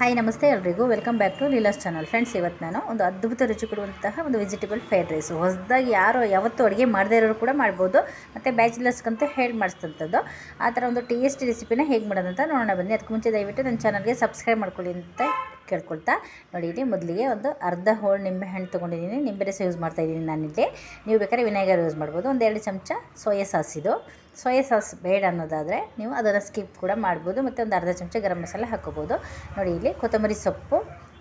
Hi ನಮಸ್ತೆ ಎಲ್ರಿಗೂ. Welcome back to Leela's channel friends ಇವತ್ತು ನಾನು ಒಂದು ಅದ್ಭುತ ರುಚಿ ಕೊಡುವಂತಹ ಒಂದು ವೆಜಿಟೇಬಲ್ ಫ್ರೈಡ್ ರೈಸ್ ಹೊಸದಾಗಿ ಯಾರು ಯಾವತ್ತೂ ಅಡುಗೆ ಮಾಡದೇ ಇರೋರು ಕೂಡ ಮಾಡ್ಬೋದು. ಮತ್ತು ಬ್ಯಾಚುಲರ್ಸ್ಗಂತ ಹೇಳಿ ಮಾಡಿಸ್ತಂಥದ್ದು. ಆ ಥರ ಒಂದು ಟೇಸ್ಟಿ ರೆಸಿಪಿನ ಹೇಗೆ ಮಾಡೋದಂತ ನೋಡೋಣ. ಬನ್ನಿ. ಅದಕ್ಕೆ ಮುಂಚೆ ದಯವಿಟ್ಟು ನನ್ನ ಚಾನಲ್ಗೆ ಸಬ್ಸ್ಕ್ರೈಬ್ ಮಾಡ್ಕೊಳ್ಳಿ ಅಂತ ಕೇಳ್ಕೊಳ್ತಾ ನೋಡಿ. ಇಲ್ಲಿ ಮೊದಲಿಗೆ ಒಂದು ಅರ್ಧ ಹೋಳು ನಿಂಬೆ ಹಣ್ಣು ತೊಗೊಂಡಿದ್ದೀನಿ. ನಿಂಬೆ ರಸ ಯೂಸ್ ಮಾಡ್ತಾಯಿದ್ದೀನಿ ನಾನಿಲ್ಲಿ. ನೀವು ಬೇಕಾದ್ರೆ ವಿನೆಗರ್ ಯೂಸ್ ಮಾಡ್ಬೋದು. ಒಂದು ಎರಡು ಚಮಚ ಸೋಯಾ ಸಾಸ್ ಇದು. ಸೋಯಾ ಸಾಸ್ ಬೇಡ ಅನ್ನೋದಾದರೆ ನೀವು ಅದನ್ನು ಸ್ಕಿಪ್ ಕೂಡ ಮಾಡ್ಬೋದು, ಮತ್ತು ಒಂದು ಅರ್ಧ ಚಮಚ ಗರಂ ಮಸಾಲೆ ಹಾಕೋಬೋದು ನೋಡಿ ಇಲ್ಲಿ ಕೊತ್ತಂಬರಿ ಸೊಪ್ಪು,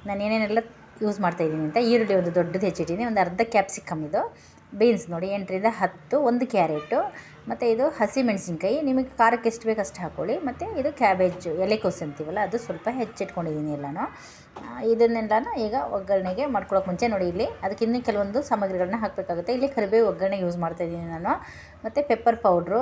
ನಾನು ಏನೇನೆಲ್ಲ ಯೂಸ್ ಮಾಡ್ತಾಯಿದ್ದೀನಿ ಅಂತ ಈರುಳ್ಳಿ ಒಂದು ದೊಡ್ಡದು ಹೆಚ್ಚಿಟ್ಟಿದ್ದೀನಿ, ಒಂದು ಅರ್ಧ ಕ್ಯಾಪ್ಸಿಕಮ್ ಇದು ಬೀನ್ಸ್ ನೋಡಿ ಎಂಟರಿಂದ ಹತ್ತು, ಒಂದು ಕ್ಯಾರೆಟು ಮತ್ತು ಇದು ಹಸಿ ಮೆಣಸಿನ್ಕಾಯಿ ನಿಮಗೆ ಖಾರಕ್ಕೆ ಎಷ್ಟು ಬೇಕು ಅಷ್ಟು ಹಾಕ್ಕೊಳ್ಳಿ ಮತ್ತು ಇದು ಕ್ಯಾಬೇಜ್ ಎಲೆಕೋಸು ಅಂತೀವಲ್ಲ, ಅದು ಸ್ವಲ್ಪ ಹೆಚ್ಚಿಟ್ಕೊಂಡಿದ್ದೀನಿ ಎಲ್ಲನೂ. ಇದನ್ನೆಲ್ಲನೂ ಈಗ ಒಗ್ಗರಣೆಗೆ ಮಾಡ್ಕೊಳ್ಳೋಕೆ ಮುಂಚೆ ನೋಡಿ ಇಲ್ಲಿ, ಅದಕ್ಕೆ ಇನ್ನೂ ಕೆಲವೊಂದು ಸಾಮಗ್ರಿಗಳನ್ನ ಹಾಕಬೇಕಾಗುತ್ತೆ. ಇಲ್ಲಿ ಕರಿಬೇವು ಒಗ್ಗರಣೆ ಯೂಸ್ ಮಾಡ್ತಾಯಿದ್ದೀನಿ ನಾನು, ಮತ್ತು ಪೆಪ್ಪರ್ ಪೌಡ್ರು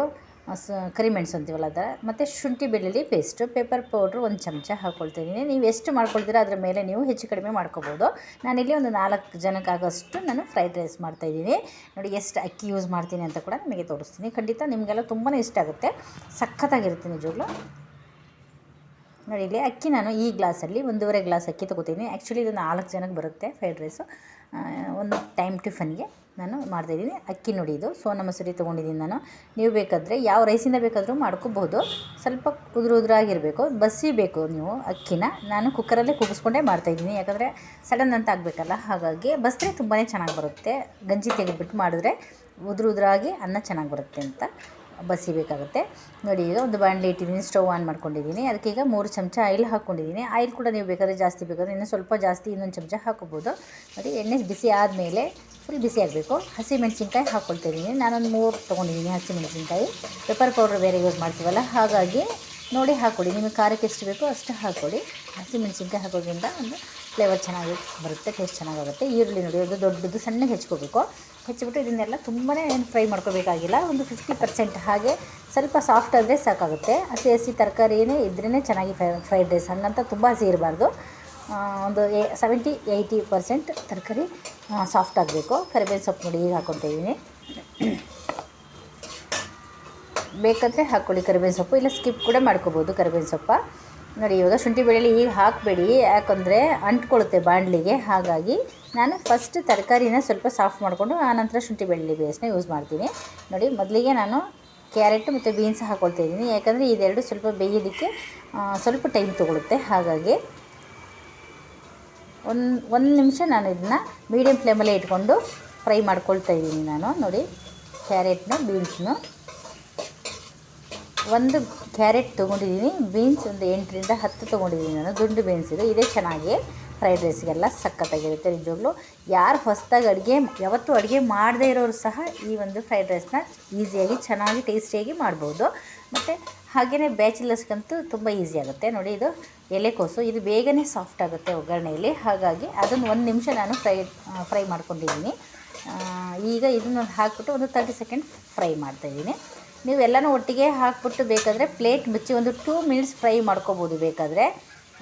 ಸ ಕರಿಮೆಣಸು ಅಂತೀವಲ್ಲ ಅದರ? ಮತ್ತು ಶುಂಠಿ ಬೆಳ್ಳುಳ್ಳಿ ಪೇಸ್ಟು ಪೇಪರ್ ಪೌಡ್ರು ಒಂದು ಚಮಚ ಹಾಕ್ಕೊಳ್ತಿದ್ದೀನಿ ನೀವು ಎಷ್ಟು ಮಾಡ್ಕೊಳ್ತೀರಾ ಅದರ ಮೇಲೆ ನೀವು ಹೆಚ್ಚು ಕಡಿಮೆ ಮಾಡ್ಕೋಬೋದು. ನಾನಿಲ್ಲಿ ಒಂದು ನಾಲ್ಕು ಜನಕ್ಕಾಗೋಷ್ಟು ನಾನು ಫ್ರೈಡ್ ರೈಸ್ ಮಾಡ್ತಾಯಿದ್ದೀನಿ ನೋಡಿ ಎಷ್ಟು ಅಕ್ಕಿ ಯೂಸ್ ಮಾಡ್ತೀನಿ ಅಂತ ಕೂಡ ನಿಮಗೆ ತೋರಿಸ್ತೀನಿ. ಖಂಡಿತ ನಿಮಗೆಲ್ಲ ತುಂಬಾ ಇಷ್ಟ ಆಗುತ್ತೆ. ಸಖತ್ತಾಗಿರುತ್ತೆ ನಿಜವಾಗ್ಲೂ. ನೋಡಿ ಇಲ್ಲಿ ಅಕ್ಕಿ ನಾನು ಈ ಗ್ಲಾಸಲ್ಲಿ ಒಂದೂವರೆ ಗ್ಲಾಸ್ ಅಕ್ಕಿ ತೊಗೋತೀನಿ. ಆ್ಯಕ್ಚುಲಿ ಇದು ನಾಲ್ಕು ಜನಕ್ಕೆ ಬರುತ್ತೆ ಫ್ರೈಡ್ ರೈಸು ಒಂದು ಟೈಮ್ ಟಿಫನ್ಗೆ ನಾನು ಮಾಡ್ತಾಯಿದ್ದೀನಿ ಅಕ್ಕಿ ನೋಡಿ ಇದು. ಸೋನಾ ಮಸೂರಿ ತೊಗೊಂಡಿದ್ದೀನಿ ನಾನು. ನೀವು ಬೇಕಾದರೆ ಯಾವ ರೈಸಿಂದ ಬೇಕಾದರೂ ಮಾಡ್ಕೋಬಹುದು. ಸ್ವಲ್ಪ ಉದುರು ಉದುರಾಗಿರಬೇಕು. ಬಸಿಬೇಕು ನೀವು ಅಕ್ಕಿನ. ನಾನು ಕುಕ್ಕರಲ್ಲೇ ಕೂಗಿಸ್ಕೊಂಡೇ ಮಾಡ್ತಾಯಿದ್ದೀನಿ ಯಾಕಂದರೆ ಸಡನ್ ಅಂತ ಆಗಬೇಕಲ್ಲ. ಹಾಗಾಗಿ ಬಸ್ರೆ ತುಂಬಾ ಚೆನ್ನಾಗಿ ಬರುತ್ತೆ. ಗಂಜಿ ತೆಗೆದುಬಿಟ್ಟು ಮಾಡಿದ್ರೆ ಉದುರು ಉದುರಾಗಿ ಅನ್ನ ಚೆನ್ನಾಗಿ ಬರುತ್ತೆ ಅಂತ. ಬಸಿಬೇಕಾಗುತ್ತೆ ನೋಡಿ ಈಗ ಒಂದು ಬಾಣಲಿ ಇಟ್ಟಿದ್ದೀನಿ ಸ್ಟವ್ ಆನ್ ಮಾಡ್ಕೊಂಡಿದ್ದೀನಿ. ಅದಕ್ಕೆ ಈಗ ಮೂರು ಚಮಚ ಆಯಿಲ್ ಹಾಕ್ಕೊಂಡಿದ್ದೀನಿ ಆಯಿಲ್ ಕೂಡ ನೀವು ಬೇಕಾದರೆ ಜಾಸ್ತಿ ಬೇಕಾದ್ರೆ ಇನ್ನೂ ಸ್ವಲ್ಪ ಜಾಸ್ತಿ ಇನ್ನೊಂದು ಚಮಚ ಹಾಕೋಬೋದು ನೋಡಿ, ಎಣ್ಣೆ ಬಿಸಿ ಆದಮೇಲೆ ಫುಲ್ ಬಿಸಿ ಆಗಬೇಕು. ಹಸಿ ಮೆಣಸಿನ್ಕಾಯಿ ಹಾಕ್ಕೊಳ್ತಾ ಇದ್ದೀನಿ ನಾನೊಂದು ಮೂರು ತೊಗೊಂಡಿದ್ದೀನಿ ಹಸಿ ಮೆಣಸಿನ್ಕಾಯಿ. ಪೆಪ್ಪರ್ ಪೌಡ್ರ್ ಬೇರೆ ಯೂಸ್ ಮಾಡ್ತೀವಲ್ಲ, ಹಾಗಾಗಿ ನೋಡಿ ಹಾಕ್ಕೊಡಿ. ನಿಮಗೆ ಖಾರಕ್ಕೆ ಎಷ್ಟು ಬೇಕೋ ಅಷ್ಟು ಹಾಕ್ಕೊಡಿ. ಹಸಿ ಮೆಣಸಿನ್ಕಾಯಿ ಹಾಕೋದ್ರಿಂದ ಒಂದು ಫ್ಲೇವರ್ ಚೆನ್ನಾಗಿ ಬರುತ್ತೆ, ಟೇಸ್ಟ್ ಚೆನ್ನಾಗಾಗುತ್ತೆ ಈರುಳ್ಳಿ ನೋಡಿ ಒಂದು ದೊಡ್ಡದು, ಸಣ್ಣಗೆ ಹೆಚ್ಕೋಬೇಕು. ಹೆಚ್ಚಿಬಿಟ್ಟು ಇದನ್ನೆಲ್ಲ ತುಂಬಾ ಏನು ಫ್ರೈ ಮಾಡ್ಕೋಬೇಕಾಗಿಲ್ಲ. ಒಂದು ಫಿಫ್ಟಿ ಪರ್ಸೆಂಟ್ ಹಾಗೆ ಸ್ವಲ್ಪ ಸಾಫ್ಟ್ ಆದರೆ ಸಾಕಾಗುತ್ತೆ. ಹಸಿ ಹಸಿ ತರಕಾರಿನೇ ಇದ್ರೇ ಚೆನ್ನಾಗಿ ಫ್ರೈ ಫ್ರೈಡ್ ರೈಸ್ ಹಂಗಂತ ತುಂಬ ಹಸಿ ಇರಬಾರ್ದು. ಒಂದು ಎ ಸೆವೆಂಟಿ ಏಯ್ಟಿ ಪರ್ಸೆಂಟ್ ತರಕಾರಿ ಸಾಫ್ಟ್ ಆಗಬೇಕು. ಕರಿಬೇವಿನ ಸೊಪ್ಪು ನೋಡಿ, ಈಗ ಹಾಕ್ಕೊತಿದ್ದೀನಿ ಬೇಕಾದರೆ ಹಾಕ್ಕೊಳ್ಳಿ ಕರಿಬೇವಿನ ಸೊಪ್ಪು, ಇಲ್ಲ ಸ್ಕಿಪ್ ಕೂಡ ಮಾಡ್ಕೋಬೋದು ಕರಿಬೇವಿನ ಸೊಪ್ಪ. ನೋಡಿ, ಇವಾಗ ಶುಂಠಿ ಬೆಳ್ಳುಳ್ಳಿ ಈಗ ಹಾಕಬೇಡಿ. ಯಾಕಂದರೆ ಅಂಟ್ಕೊಳ್ಳುತ್ತೆ ಬಾಣಲಿಗೆ. ಹಾಗಾಗಿ ನಾನು ಫಸ್ಟ್ ತರಕಾರಿನ ಸ್ವಲ್ಪ ಸಾಫ್ಟ್ ಮಾಡಿಕೊಂಡು ಆನಂತರ ಶುಂಠಿ ಬೆಳ್ಳುಳ್ಳಿ ಬೇಸ್ನ ಯೂಸ್ ಮಾಡ್ತೀನಿ. ನೋಡಿ, ಮೊದಲಿಗೆ ನಾನು ಕ್ಯಾರೆಟ್ ಮತ್ತು ಬೀನ್ಸ್ ಹಾಕ್ಕೊಳ್ತಾ ಇದ್ದೀನಿ. ಯಾಕಂದರೆ ಇದೆರಡು ಸ್ವಲ್ಪ ಬೇಯೋದಕ್ಕೆ ಸ್ವಲ್ಪ ಟೈಮ್ ತೊಗೊಳುತ್ತೆ. ಹಾಗಾಗಿ ಒಂದು ಒಂದು ನಿಮಿಷ ನಾನು ಇದನ್ನು ಮೀಡಿಯಮ್ ಫ್ಲೇಮಲ್ಲೇ ಇಟ್ಕೊಂಡು ಫ್ರೈ ಮಾಡ್ಕೊಳ್ತಾ ಇದ್ದೀನಿ ನಾನು. ನೋಡಿ ಕ್ಯಾರೆಟ್ನು ಬೀನ್ಸ್ನು ಒಂದು ಕ್ಯಾರೆಟ್ ತೊಗೊಂಡಿದ್ದೀನಿ ಬೀನ್ಸ್ ಒಂದು ಎಂಟರಿಂದ ಹತ್ತು ತೊಗೊಂಡಿದ್ದೀನಿ ನಾನು ದುಂಡು ಬೀನ್ಸ್ ಇದು. ಇದೇ ಚೆನ್ನಾಗಿ ಫ್ರೈಡ್ ರೈಸ್ಗೆಲ್ಲ ಸಖತ್ತಾಗಿರುತ್ತೆ ನಿಜವಾಗ್ಲೂ. ಯಾರು ಹೊಸದಾಗಿ ಅಡುಗೆ, ಯಾವತ್ತೂ ಅಡುಗೆ ಮಾಡದೇ ಇರೋರು ಸಹ ಈ ಒಂದು ಫ್ರೈಡ್ ರೈಸ್ನ ಈಸಿಯಾಗಿ ಚೆನ್ನಾಗಿ ಟೇಸ್ಟಿಯಾಗಿ ಮಾಡ್ಬೋದು. ಮತ್ತು ಹಾಗೆಯೇ ಬ್ಯಾಚುಲರ್ಸ್ಗಂತೂ ತುಂಬ ಈಸಿ ಆಗುತ್ತೆ. ನೋಡಿ ಇದು ಎಲೆಕೋಸು ಇದು ಬೇಗನೆ ಸಾಫ್ಟ್ ಆಗುತ್ತೆ ಒಗ್ಗರಣೆಯಲ್ಲಿ. ಹಾಗಾಗಿ ಅದನ್ನು ಒಂದು ನಿಮಿಷ ನಾನು ಫ್ರೈ ಫ್ರೈ ಮಾಡ್ಕೊಂಡಿದ್ದೀನಿ. ಈಗ ಇದನ್ನು ಹಾಕ್ಬಿಟ್ಟು ಒಂದು ತರ್ಟಿ ಸೆಕೆಂಡ್ ಫ್ರೈ ಮಾಡ್ತಾಯಿದ್ದೀನಿ ನೀವು ಎಲ್ಲನೂ ಒಟ್ಟಿಗೆ ಹಾಕ್ಬಿಟ್ಟು ಬೇಕಾದರೆ ಪ್ಲೇಟ್ ಮುಚ್ಚಿ ಒಂದು ಟೂ ಮಿನಿಟ್ಸ್ ಫ್ರೈ ಮಾಡ್ಕೋಬೋದು ಬೇಕಾದರೆ.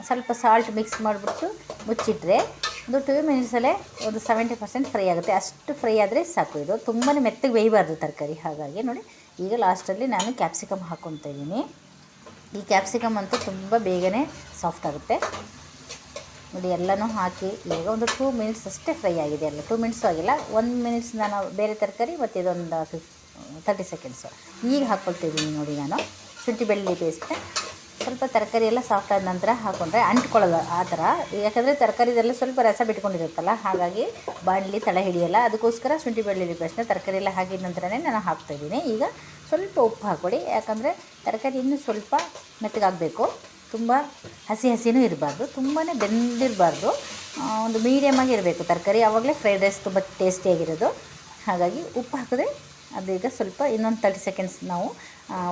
ಸ್ವಲ್ಪ ಸಾಲ್ಟ್ ಮಿಕ್ಸ್ ಮಾಡಿಬಿಟ್ಟು ಮುಚ್ಚಿಟ್ರೆ ಒಂದು ಟೂ ಮಿನಿಟ್ಸಲ್ಲೇ ಒಂದು ಸೆವೆಂಟಿ ಪರ್ಸೆಂಟ್ ಫ್ರೈ ಆಗುತ್ತೆ. ಅಷ್ಟು ಫ್ರೈ ಆದರೆ ಸಾಕು. ಇದು ತುಂಬಾ ಮೆತ್ತಗೆ ಬೇಯಬಾರ್ದು ತರಕಾರಿ. ಹಾಗಾಗಿ ನೋಡಿ, ಈಗ ಲಾಸ್ಟಲ್ಲಿ ನಾನು ಕ್ಯಾಪ್ಸಿಕಮ್ ಹಾಕ್ಕೊತಾ ಇದ್ದೀನಿ. ಈ ಕ್ಯಾಪ್ಸಿಕಮ್ ಅಂತೂ ತುಂಬ ಬೇಗನೆ ಸಾಫ್ಟ್ ಆಗುತ್ತೆ. ನೋಡಿ, ಎಲ್ಲನೂ ಹಾಕಿ ಈಗ ಒಂದು ಟೂ ಮಿನಿಟ್ಸ್ ಅಷ್ಟೇ ಫ್ರೈ ಆಗಿದೆ. ಎಲ್ಲ ಟೂ ಮಿನಿಟ್ಸು ಆಗಿಲ್ಲ. ಒನ್ ಮಿನಿಟ್ಸ್ ನಾನು ಬೇರೆ ತರಕಾರಿ ಮತ್ತು ಇದೊಂದು ಫಿಫ್ ತರ್ಟಿ ಸೆಕೆಂಡ್ಸು ಈಗ ಹಾಕ್ಕೊಳ್ತಿದ್ದೀನಿ ನೋಡಿ ನಾನು. ಶುಂಠಿ, ಬೆಳ್ಳುಳ್ಳಿ ಪೇಸ್ಟ್ ಸ್ವಲ್ಪ ತರಕಾರಿ ಎಲ್ಲ ಸಾಫ್ಟ್ ಆದ ನಂತರ ಹಾಕ್ಕೊಂಡ್ರೆ ಅಂಟ್ಕೊಳ್ಳೋದು ಆ ಥರ. ಯಾಕಂದರೆ ತರಕಾರಿದೆಲ್ಲ ಸ್ವಲ್ಪ ರಸ ಬಿಟ್ಕೊಂಡಿರುತ್ತಲ್ಲ, ಹಾಗಾಗಿ ಬಾಣಲಿ ತಳ ಹಿಡಿಯಲ್ಲ ಅದಕ್ಕೋಸ್ಕರ ಶುಂಠಿ, ಬೆಳ್ಳುಳ್ಳಿ ಪೇಸ್ಟ್ನ ತರಕಾರಿ ಎಲ್ಲ ಹಾಕಿದ ನಂತರನೇ ನಾನು ಹಾಕ್ತಾಯಿದ್ದೀನಿ ಈಗ ಸ್ವಲ್ಪ ಉಪ್ಪು ಹಾಕ್ಕೊಡಿ ಯಾಕಂದರೆ ತರಕಾರಿ ಇನ್ನೂ ಸ್ವಲ್ಪ ಮೆತ್ತಗಾಗಬೇಕು. ತುಂಬ ಹಸಿ ಹಸಿನೂ ಇರಬಾರ್ದು. ತುಂಬಾ ಬೆಂದಿರಬಾರ್ದು. ಒಂದು ಮೀಡಿಯಮಾಗಿ ಇರಬೇಕು. ತರಕಾರಿ ಆವಾಗಲೇ ಫ್ರೈಡ್ ರೈಸ್ ತುಂಬ ಟೇಸ್ಟಿಯಾಗಿರೋದು ಹಾಗಾಗಿ ಉಪ್ಪು ಹಾಕಿದ್ರೆ ಅದೀಗ ಸ್ವಲ್ಪ ಇನ್ನೊಂದು ತರ್ಟಿ ಸೆಕೆಂಡ್ಸ್ ನಾವು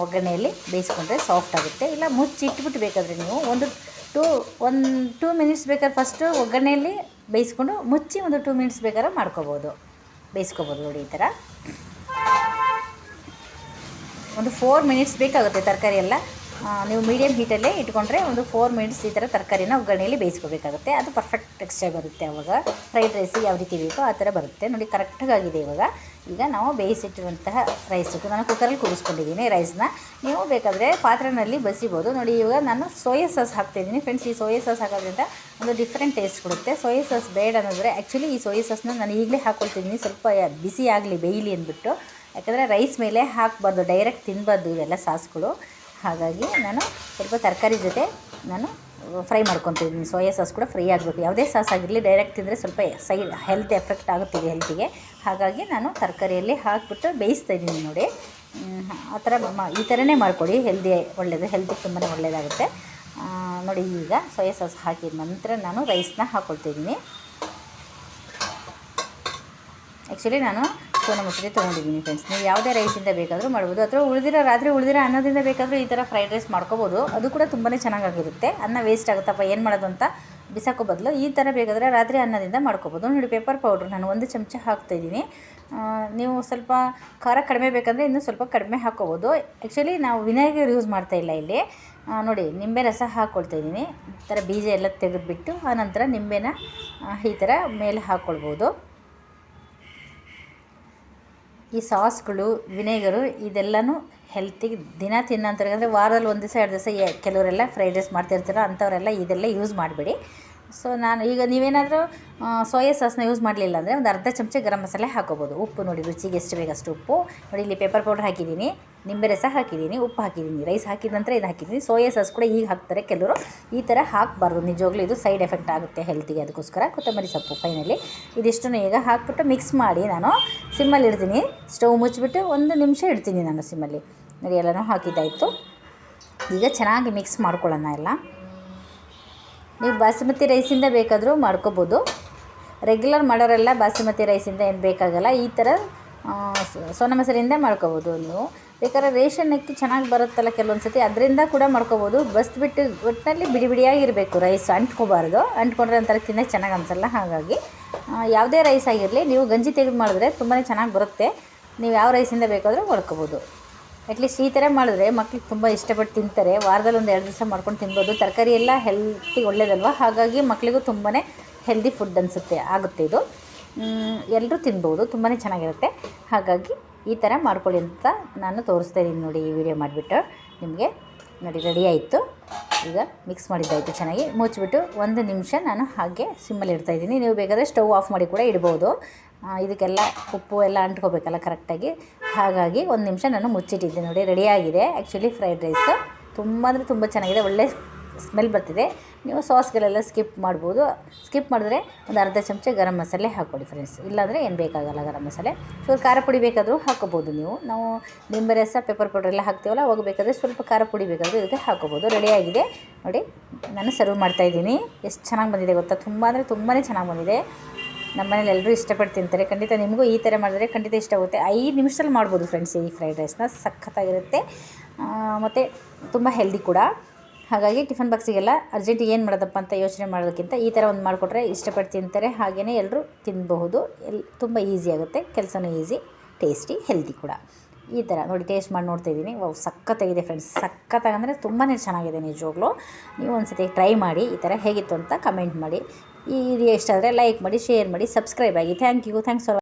ಒಗ್ಗರಣೆಯಲ್ಲಿ ಬೇಯಿಸ್ಕೊಂಡ್ರೆ ಸಾಫ್ಟ್ ಆಗುತ್ತೆ. ಇಲ್ಲ ಮುಚ್ಚಿ ಇಟ್ಬಿಟ್ಟು ಬೇಕಾದರೆ ನೀವು ಒಂದು ಟೂ ಒಂದು ಟೂ ಮಿನಿಟ್ಸ್ ಬೇಕಾದ್ರೆ ಫಸ್ಟು ಒಗ್ಗರಣೆಯಲ್ಲಿ ಬೇಯಿಸ್ಕೊಂಡು ಮುಚ್ಚಿ ಒಂದು ಟೂ ಮಿನಿಟ್ಸ್ ಬೇಕಾದ್ರೆ ಮಾಡ್ಕೋಬೋದು. ಬೇಯಿಸ್ಕೋಬೋದು ನೋಡಿ ಈ ಥರ. ಒಂದು ಫೋರ್ ಮಿನಿಟ್ಸ್ ಬೇಕಾಗುತ್ತೆ ತರಕಾರಿ ಎಲ್ಲ. ನೀವು ಮೀಡಿಯಮ್ ಹೀಟಲ್ಲೇ ಇಟ್ಕೊಂಡ್ರೆ ಒಂದು ಫೋರ್ ಮಿನಿಟ್ಸ್ ಈ ಥರ ತರಕಾರಿನ ಒಗ್ಗರಣೆಯಲ್ಲಿ ಬೇಯಿಸ್ಕೋಬೇಕಾಗುತ್ತೆ. ಅದು ಪರ್ಫೆಕ್ಟ್ ಟೆಕ್ಸ್ಚರ್ ಬರುತ್ತೆ ಅವಾಗ. ಫ್ರೈಡ್ ರೈಸ್ ಯಾವ ರೀತಿ ಬೇಕೋ ಆ ಥರ ಬರುತ್ತೆ. ನೋಡಿ ಕರೆಕ್ಟಾಗಿ ಆಗಿದೆ ಇವಾಗ. ಈಗ ನಾವು ಬೇಯಿಸಿಟ್ಟಿರುವಂತಹ ರೈಸ್ ನಾನು ಕುಕ್ಕರಲ್ಲಿ ಕೂರಿಸ್ಕೊಂಡಿದ್ದೀನಿ ರೈಸ್ನ ನೀವು ಬೇಕಾದರೆ ಪಾತ್ರೆನಲ್ಲಿ ಬಸಿಬೋದು. ನೋಡಿ, ಇವಾಗ ನಾನು ಸೋಯಾ ಸಾಸ್ ಹಾಕ್ತಾಯಿದ್ದೀನಿ ಫ್ರೆಂಡ್ಸ್ ಈ ಸೋಯಾ ಸಾಸ್ ಹಾಕೋದ್ರಿಂದ ಒಂದು ಡಿಫ್ರೆಂಟ್ ಟೇಸ್ಟ್ ಕೊಡುತ್ತೆ. ಸೋಯಾ ಸಾಸ್ ಬೇಡ ಅನ್ನೋದ್ರೆ ಆ್ಯಕ್ಚುಲಿ ಈ ಸೋಯಾ ಸಾಸ್ನ ನಾನು ಈಗಲೇ ಹಾಕ್ಕೊಳ್ತಿದ್ದೀನಿ ಸ್ವಲ್ಪ ಬಿಸಿ ಆಗಲಿ, ಬೇಯಲಿ ಅಂದ್ಬಿಟ್ಟು. ಯಾಕಂದರೆ ರೈಸ್ ಮೇಲೆ ಹಾಕಬಾರ್ದು ಡೈರೆಕ್ಟ್ ತಿನ್ನಬಾರ್ದು ಇವೆಲ್ಲ ಸಾಸ್ಗಳು. ಹಾಗಾಗಿ ನಾನು ಸ್ವಲ್ಪ ತರಕಾರಿ ಜೊತೆ ನಾನು ಫ್ರೈ ಮಾಡ್ಕೊತಿದ್ದೀನಿ. ಸೋಯಾ ಸಾಸ್ ಕೂಡ ಫ್ರೈ ಆಗಬೇಕು. ಯಾವುದೇ ಸಾಸ್ ಆಗಿರಲಿ ಡೈರೆಕ್ಟ್ ತಿಂದರೆ ಸ್ವಲ್ಪ ಸೈಡ್ ಹೆಲ್ತ್ ಎಫೆಕ್ಟ್ ಆಗುತ್ತಿದೆ ಹೆಲ್ತಿಗೆ ಹಾಗಾಗಿ ನಾನು ತರಕಾರಿಯಲ್ಲಿ ಹಾಕಿಬಿಟ್ಟು ಬೇಯಿಸ್ತಾ ಇದ್ದೀನಿ ನೋಡಿ. ಆ ಥರ ಈ ಥರನೇ ಮಾಡಿಕೊಡಿ. ಹೆಲ್ದಿ ಒಳ್ಳೆಯದು ಹೆಲ್ತಿಗೆ ತುಂಬಾ ಒಳ್ಳೆಯದಾಗುತ್ತೆ ನೋಡಿ ಈಗ ಸೋಯಾ ಸಾಸ್ ಹಾಕಿದ ನಂತರ ನಾನು ರೈಸ್ನ ಹಾಕ್ಕೊಳ್ತಿದ್ದೀನಿ ಆ್ಯಕ್ಚುಲಿ ನಾನು ಸೋನಾ ಮಸೂರಿ ತೊಗೊಂಡಿದ್ದೀನಿ ಫ್ರೆಂಡ್ಸ್ ನೀವು ಯಾವುದೇ ರೈಸಿಂದ ಬೇಕಾದರೂ ಮಾಡ್ಬೋದು. ಅಥವಾ ಉಳಿದಿರೋ ರಾತ್ರಿ ಉಳಿದಿರೋ ಅನ್ನದಿಂದ ಬೇಕಾದರೂ ಈ ಥರ ಫ್ರೈಡ್ ರೈಸ್ ಮಾಡ್ಕೋಬೋದು. ಅದು ಕೂಡ ತುಂಬಾ ಚೆನ್ನಾಗಾಗಿರುತ್ತೆ. ಅನ್ನ ವೇಸ್ಟ್ ಆಗುತ್ತಪ್ಪ, ಏನು ಮಾಡೋದು ಅಂತ ಬಿಸಾಕೋ ಬದಲು ಈ ಥರ ಬೇಕಾದರೆ ರಾತ್ರಿ ಅನ್ನದಿಂದ ಮಾಡ್ಕೋಬೋದು. ನೋಡಿ ಪೇಪರ್ ಪೌಡ್ರ್ ನಾನು ಒಂದು ಚಮಚ ಹಾಕ್ತಾಯಿದ್ದೀನಿ ನೀವು ಸ್ವಲ್ಪ ಖಾರ ಕಡಿಮೆ ಬೇಕಂದರೆ ಇನ್ನೂ ಸ್ವಲ್ಪ ಕಡಿಮೆ ಹಾಕ್ಕೋಬೋದು. ಆ್ಯಕ್ಚುಲಿ ನಾವು ವಿನೆಗರ್ ಯೂಸ್ ಮಾಡ್ತಾ ಇಲ್ಲ ಇಲ್ಲಿ. ನೋಡಿ, ನಿಂಬೆ ರಸ ಹಾಕ್ಕೊಳ್ತಾ ಇದ್ದೀನಿ. ಈ ಥರ ಬೀಜ ಎಲ್ಲ ತೆಗೆದುಬಿಟ್ಟು ಆನಂತರ ನಿಂಬೆನ ಈ ಥರ ಮೇಲೆ ಹಾಕ್ಕೊಳ್ಬೋದು ಈ ಸಾಸ್ಗಳು, ವಿನೆಗರು ಇದೆಲ್ಲನೂ ಹೆಲ್ತಿಗೆ ದಿನ ತಿನ್ನೋಂಥವ್ರಿಗೆ ಅಂದರೆ ವಾರದಲ್ಲಿ ಒಂದು ದಿವಸ, ಎರಡು ದಿವಸ ಕೆಲವರೆಲ್ಲ ಫ್ರೈಡ್ ರೈಸ್ ಮಾಡ್ತಿರ್ತಾರೆ, ಅಂಥವರೆಲ್ಲ ಇದೆಲ್ಲ ಯೂಸ್ ಮಾಡಬೇಡಿ. ಸೊ ನಾನು ಈಗ ನೀವೇನಾದರೂ ಸೋಯಾ ಸಾಸ್ನ ಯೂಸ್ ಮಾಡಲಿಲ್ಲ ಅಂದರೆ ಒಂದು ಅರ್ಧ ಚಮಚ ಗರಂ ಮಸಾಲೆ ಹಾಕೋಬೋದು. ಉಪ್ಪು ನೋಡಿ ರುಚಿಗೆ ಎಷ್ಟು ಬೇಕಷ್ಟು ಉಪ್ಪು. ನೋಡಿ ಇಲ್ಲಿ ಪೇಪರ್ ಪೌಡರ್ ಹಾಕಿದ್ದೀನಿ, ನಿಂಬೆ ರಸ ಹಾಕಿದ್ದೀನಿ, ಉಪ್ಪು ಹಾಕಿದ್ದೀನಿ ರೈಸ್ ಹಾಕಿದ ನಂತರ ಇದು ಹಾಕಿದ್ದೀನಿ. ಸೋಯಾ ಸಾಸ್ ಕೂಡ ಈಗ ಹಾಕ್ತಾರೆ ಕೆಲವರು. ಈ ಥರ ಹಾಕಬಾರ್ದು. ನಿಜವಾಗ್ಲೂ ಇದು ಸೈಡ್ ಎಫೆಕ್ಟ್ ಆಗುತ್ತೆ ಹೆಲ್ತಿಗೆ ಅದಕ್ಕೋಸ್ಕರ. ಕೊತ್ತಂಬರಿ ಸೊಪ್ಪು ಫೈನಲಿ ಇದಿಷ್ಟನ್ನು ಈಗ ಹಾಕ್ಬಿಟ್ಟು ಮಿಕ್ಸ್ ಮಾಡಿ ನಾನು ಸಿಮ್ಮಲ್ಲಿ ಇಡ್ತೀನಿ. ಸ್ಟೌವ್ ಮುಚ್ಚಿಬಿಟ್ಟು ಒಂದು ನಿಮಿಷ ಇಡ್ತೀನಿ ನಾನು ಸಿಮ್ಮಲ್ಲಿ ನೋಡಿ ಎಲ್ಲನೂ ಹಾಕಿದ್ದಾಯಿತು. ಈಗ ಚೆನ್ನಾಗಿ ಮಿಕ್ಸ್ ಮಾಡ್ಕೊಳ್ಳೋಣ ಎಲ್ಲ. ನೀವು ಬಾಸುಮತಿ ರೈಸಿಂದ ಬೇಕಾದರೂ ಮಾಡ್ಕೋಬೋದು. ರೆಗ್ಯುಲರ್ ಮಾಡೋರೆಲ್ಲ ಬಾಸುಮತಿ ರೈಸಿಂದ ಏನು ಬೇಕಾಗಲ್ಲ, ಈ ಥರ ಸೋನ ಮೊಸರಿಂದ ಮಾಡ್ಕೋಬೋದು ನೀವು. ಬೇಕಾದ್ರೆ ರೇಷನ್ ಅಕ್ಕಿ ಚೆನ್ನಾಗಿ ಬರುತ್ತಲ್ಲ ಕೆಲವೊಂದು ಸತಿ, ಅದರಿಂದ ಕೂಡ ಮಾಡ್ಕೋಬೋದು. ಬಸ್ಬಿಟ್ಟು ಒಟ್ಟಿನಲ್ಲಿ ಬಿಡಿ ಬಿಡಿಯಾಗಿರಬೇಕು ರೈಸ್, ಅಂಟ್ಕೋಬಾರ್ದು. ಅಂಟ್ಕೊಂಡ್ರೆ ಒಂಥರ ತಿನ್ನೋಕ್ಕೆ ಚೆನ್ನಾಗಿ ಅನಿಸಲ್ಲ, ಹಾಗಾಗಿ. ಯಾವುದೇ ರೈಸ್ ಆಗಿರಲಿ, ನೀವು ಗಂಜಿ ತೆಗೆದು ಮಾಡಿದ್ರೆ ತುಂಬಾ ಚೆನ್ನಾಗಿ ಬರುತ್ತೆ. ನೀವು ಯಾವ ರೈಸಿಂದ ಬೇಕಾದರೂ ಮಾಡ್ಕೋಬೋದು. ಅಟ್ಲೀಸ್ಟ್ ಈ ಥರ ಮಾಡಿದ್ರೆ ಮಕ್ಳಿಗೆ ತುಂಬ ಇಷ್ಟಪಟ್ಟು ತಿಂತಾರೆ. ವಾರದಲ್ಲಿ ಒಂದು ಎರಡು ದಿವಸ ಮಾಡ್ಕೊಂಡು ತಿನ್ಬೋದು. ತರಕಾರಿ ಎಲ್ಲ ಹೆಲ್ತಿಗೆ ಒಳ್ಳೇದಲ್ವ? ಹಾಗಾಗಿ ಮಕ್ಕಳಿಗೂ ತುಂಬಾ ಹೆಲ್ದಿ ಫುಡ್ ಅನಿಸುತ್ತೆ. ಆಗುತ್ತೆ ಇದು. ಎಲ್ಲರೂ ತಿನ್ಬೋದು. ತುಂಬಾ ಚೆನ್ನಾಗಿರುತ್ತೆ. ಹಾಗಾಗಿ ಈ ಥರ ಮಾಡ್ಕೊಳ್ಳಿ ಅಂತ ನಾನು ತೋರಿಸ್ತಾ ಇದ್ದೀನಿ ನೋಡಿ ಈ ವಿಡಿಯೋ ಮಾಡಿಬಿಟ್ಟು. ನಿಮಗೆ ನೋಡಿ ರೆಡಿ ಆಯಿತು. ಈಗ ಮಿಕ್ಸ್ ಮಾಡಿದ್ದಾಯಿತು ಚೆನ್ನಾಗಿ. ಮುಚ್ಚಿಬಿಟ್ಟು ಒಂದು ನಿಮಿಷ ನಾನು ಹಾಗೆ ಸಿಮ್ಮಲ್ಲಿ ಇಡ್ತಾ ಇದ್ದೀನಿ. ನೀವು ಬೇಕಾದರೆ ಸ್ಟವ್ ಆಫ್ ಮಾಡಿ ಕೂಡ ಇಡ್ಬೋದು. ಇದಕ್ಕೆಲ್ಲ ಉಪ್ಪು ಎಲ್ಲ ಅಂಟ್ಕೋಬೇಕಲ್ಲ ಕರೆಕ್ಟಾಗಿ ಹಾಗಾಗಿ ಒಂದು ನಿಮಿಷ ನಾನು ಮುಚ್ಚಿಟ್ಟಿದ್ದೆ ನೋಡಿ ರೆಡಿಯಾಗಿದೆ ಆ್ಯಕ್ಚುಲಿ ಫ್ರೈಡ್ ರೈಸ್ ತುಂಬ ಅಂದರೆ ತುಂಬ ಚೆನ್ನಾಗಿದೆ, ಒಳ್ಳೆ ಸ್ಮೆಲ್ ಬರ್ತಿದೆ. ನೀವು ಸಾಸ್ಗಳೆಲ್ಲ ಸ್ಕಿಪ್ ಮಾಡ್ಬೋದು. ಸ್ಕಿಪ್ ಮಾಡಿದ್ರೆ ಒಂದು ಅರ್ಧ ಚಮಚ ಗರಂ ಮಸಾಲೆ ಹಾಕ್ಕೊಡಿ ಫ್ರೆಂಡ್ಸ್ ಇಲ್ಲಾಂದರೆ ಏನು ಬೇಕಾಗಲ್ಲ ಗರಂ ಮಸಾಲೆ. ಸೊ ಖಾರ ಪುಡಿ ಬೇಕಾದರೂ ಹಾಕ್ಕೋಬೋದು ನೀವು. ನಾವು ನಿಂಬೆ ರಸ ಪೇಪರ್ ಪೌಡರ್ ಎಲ್ಲ ಹಾಕ್ತೀವಲ್ಲ, ಅವಾಗ ಬೇಕಾದರೆ ಸ್ವಲ್ಪ ಖಾರ ಪುಡಿ ಬೇಕಾದರೂ ಇದಕ್ಕೆ ಹಾಕೋಬೋದು ರೆಡಿಯಾಗಿದೆ ನೋಡಿ, ನಾನು ಸರ್ವ್ ಮಾಡ್ತಾಯಿದ್ದೀನಿ ಎಷ್ಟು ಚೆನ್ನಾಗಿ ಬಂದಿದೆ ಗೊತ್ತಾ? ತುಂಬ ಅಂದರೆ ತುಂಬಾ ಚೆನ್ನಾಗಿ ಬಂದಿದೆ. ನಮ್ಮ ಮನೇಲಿ ಎಲ್ಲರೂ ಇಷ್ಟಪಟ್ಟು ತಿಂತಾರೆ. ಖಂಡಿತ ನಿಮಗೂ ಈ ಥರ ಮಾಡಿದ್ರೆ ಖಂಡಿತ ಇಷ್ಟ ಆಗುತ್ತೆ. ಐದು ನಿಮಿಷದಲ್ಲಿ ಮಾಡ್ಬೋದು ಫ್ರೆಂಡ್ಸ್ ಈ ಫ್ರೈಡ್ ರೈಸ್ನ ಸಖತ್ತಾಗಿರುತ್ತೆ. ಮತ್ತು ತುಂಬ ಹೆಲ್ದಿ ಕೂಡ. ಹಾಗಾಗಿ ಟಿಫನ್ ಬಾಕ್ಸಿಗೆಲ್ಲ ಅರ್ಜೆಂಟ್ ಏನು ಮಾಡೋದಪ್ಪ ಅಂತ ಯೋಚನೆ ಮಾಡೋದಕ್ಕಿಂತ ಈ ಥರ ಒಂದು ಮಾಡಿಕೊಟ್ರೆ ಇಷ್ಟಪಟ್ಟು ತಿಂತಾರೆ. ಹಾಗೆಯೇ ಎಲ್ಲರೂ ತಿನ್ನಬಹುದು ಎಲ್, ತುಂಬ ಈಸಿ ಆಗುತ್ತೆ. ಕೆಲಸನೂ ಈಸಿ ಟೇಸ್ಟಿ ಹೆಲ್ದಿ ಕೂಡ. ಈ ಥರ ನೋಡಿ ಟೇಸ್ಟ್ ಮಾಡಿ ನೋಡ್ತಾ ಇದ್ದೀನಿ. ವಾವ್ ಸಖತ್ತಾಗಿದೆ ಫ್ರೆಂಡ್ಸ್ ಸಖತ್ತಾಗಂದರೆ ತುಂಬಾ ಚೆನ್ನಾಗಿದೆ ನಿಜವಾಗ್ಲೂ. ನೀವು ಒಂದು ಸತಿ ಟ್ರೈ ಮಾಡಿ ಈ ಥರ ಹೇಗಿತ್ತು ಅಂತ ಕಮೆಂಟ್ ಮಾಡಿ. ಈ ವಿಡಿಯೋ ಇಷ್ಟ ಆದರೆ ಲೈಕ್ ಮಾಡಿ ಶೇರ್ ಮಾಡಿ ಸಬ್ಸ್ಕ್ರೈಬ್ ಆಗಿ. Thank you thanks for